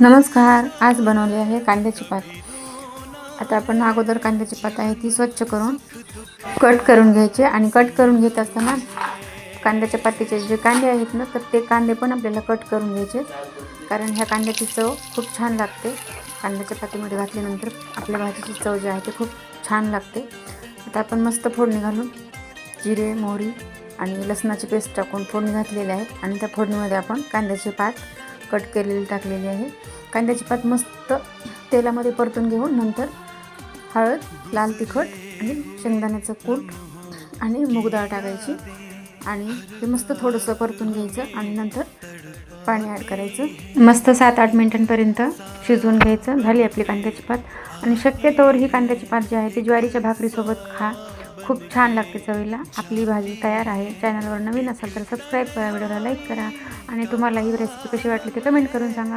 नमस्कार आज बनवले आहे कांद्याची पात. आता आपण अगोदर कांद्याची पात आहे ती स्वच्छ करून कट करून घ्यायचे आणि कट करून घेत असताना कांद्याच्या पातीचे जे कांदे आहेत ना तर ते कांदे पण आपल्याला कट करून घ्यायचे कारण ह्या कांद्याची चव खूप छान लागते. कांद्याच्या पातीमध्ये घातल्यानंतर आपल्या भाजीची चव जी आहे ती खूप छान लागते. आता आपण मस्त फोडणी घालून जिरे मोहरी आणि लसणाची पेस्ट टाकून फोडणी घातलेली आहे आणि त्या फोडणीमध्ये आपण कांद्याची पात कट केलेली टाकलेली आहे. कांद्याची पात मस्त तेलामध्ये परतून घेऊन नंतर हळद लाल तिखट आणि शेंगदाण्याचं कूट आणि मूगडाळ टाकायची. आणि ते मस्त थोडंसं परतून घ्यायचं आणि नंतर पाणी ॲड करायचं. मस्त सात आठ मिनटांपर्यंत शिजवून घ्यायचं. झाली आपली कांद्याची पात. आणि शक्यतोवर ही कांद्याची पात जी आहे ती ज्वारीच्या भाकरीसोबत खा. खूप छान लागते चवीला. आपली भाजी तयार आहे. चॅनलवर नवीन असाल तर सबस्क्राईब करा व्हिडिओला लाईक करा. आणि तुम्हाला ही रेसिपी कशी वाटली ते कमेंट करून सांगा.